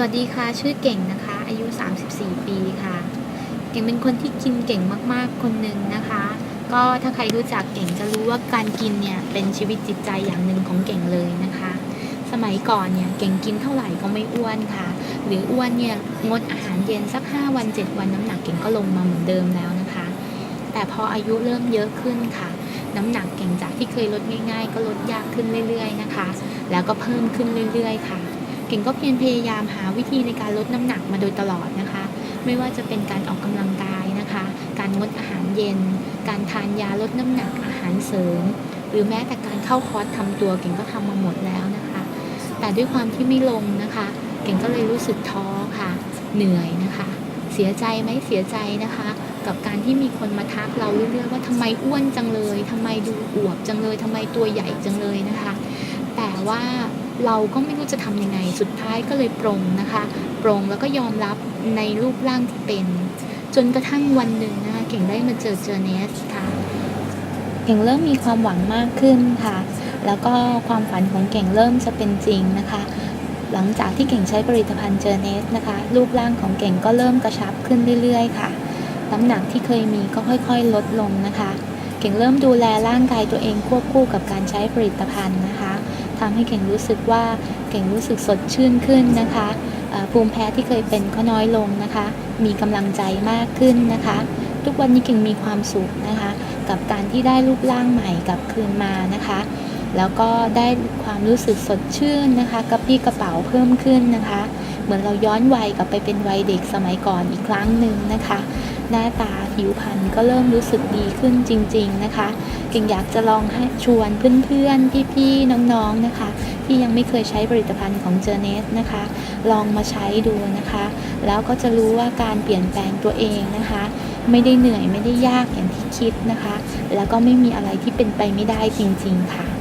สวัสดีค่ะ ชื่อเก่งนะคะ อายุ 34 ปีค่ะ เก่งเป็นคนที่กินเก่งมากๆ คนหนึ่งนะคะ ก็ถ้าใครรู้จักเก่งจะรู้ว่าการกินเนี่ยเป็นชีวิตจิตใจอย่างหนึ่งของเก่งเลยนะคะ สมัยก่อนเนี่ยเก่งกินเท่าไหร่ก็ไม่อ้วนค่ะ หรืออ้วนเนี่ยงดอาหารเย็นสัก 5 วัน 7 วันน้ำหนักเก่งก็ลงมาเหมือนเดิมแล้วนะคะ แต่พออายุเริ่มเยอะขึ้นค่ะน้ำหนักเก่งจากที่เคยลดง่าย ๆ ก็ลดยากขึ้นเรื่อย ๆ นะคะ แล้วก็เพิ่มขึ้นเรื่อย ๆ ค่ะ เก่งก็เพียรพยายามหาวิธีในการลดน้ำหนักมาโดยตลอดนะคะ ไม่ว่าจะเป็นการออกกำลังกายนะคะ การงดอาหารเย็น การทานยาลดน้ำหนักอาหารเสริม หรือแม้แต่การเข้าคอร์สทำตัวเก่งก็ทำมาหมดแล้วนะคะ แต่ด้วยความที่ไม่ลงนะคะ เก่งก็เลยรู้สึกท้อค่ะ เหนื่อยนะคะ เสียใจไหมเสียใจนะคะ กับการที่มีคนมาทักเราเรื่อยๆว่าทำไมอ้วนจังเลยทำไมดูอวบจังเลยทำไมตัวใหญ่จังเลยนะคะ แต่ว่าเราก็ไม่รู้จะทำยังไง สุดท้ายก็เลยปรงนะคะ ปรงแล้วก็ยอมรับในรูปร่างที่เป็น จนกระทั่งวันหนึ่งนะคะเก่งได้มาเจอเจอเนสค่ะ เก่งเริ่มมีความหวังมากขึ้นค่ะ แล้วก็ความฝันของเก่งเริ่มจะเป็นจริงนะคะ หลังจากที่เก่งใช้ผลิตภัณฑ์เจอเนสนะคะ รูปร่างของเก่งก็เริ่มกระชับขึ้นเรื่อย ๆ ค่ะ น้ำหนักที่เคยมีก็ค่อยๆ ลดลงนะคะ เก่งเริ่มดูแลร่างกายตัวเองควบคู่กับการใช้ผลิตภัณฑ์นะคะ ทำให้เก่งรู้สึกว่าเก่งรู้สึกสดชื่นขึ้นนะคะภูมิแพ้ที่เคยเป็นก็น้อยลงนะคะ มีกำลังใจมากขึ้นนะคะ ทุกวันนี้เก่งมีความสุขนะคะ กับการที่ได้รูปร่างใหม่กลับคืนมานะคะ แล้วก็ได้ความรู้สึกสดชื่นนะคะกระปี้กระเป๋าเพิ่มขึ้นนะคะ เหมือนเราย้อนวัยกลับไปเป็นวัยเด็กสมัยก่อนอีกครั้งหนึ่งนะคะ หน้าตาผิวพรรณก็เริ่มรู้สึกดีขึ้นจริง ๆนะคะเก่งอยากจะลองให้ชวนเพื่อนๆพี่ๆน้องๆนะคะ ที่ยังไม่เคยใช้ผลิตภัณฑ์ของเจเนสนะคะ ลองมาใช้ดูนะคะ แล้วก็จะรู้ว่าการเปลี่ยนแปลงตัวเองนะคะ ไม่ได้เหนื่อยไม่ได้ยากอย่างที่คิดนะคะ แล้วก็ไม่มีอะไรที่เป็นไปไม่ได้จริง ๆ ค่ะ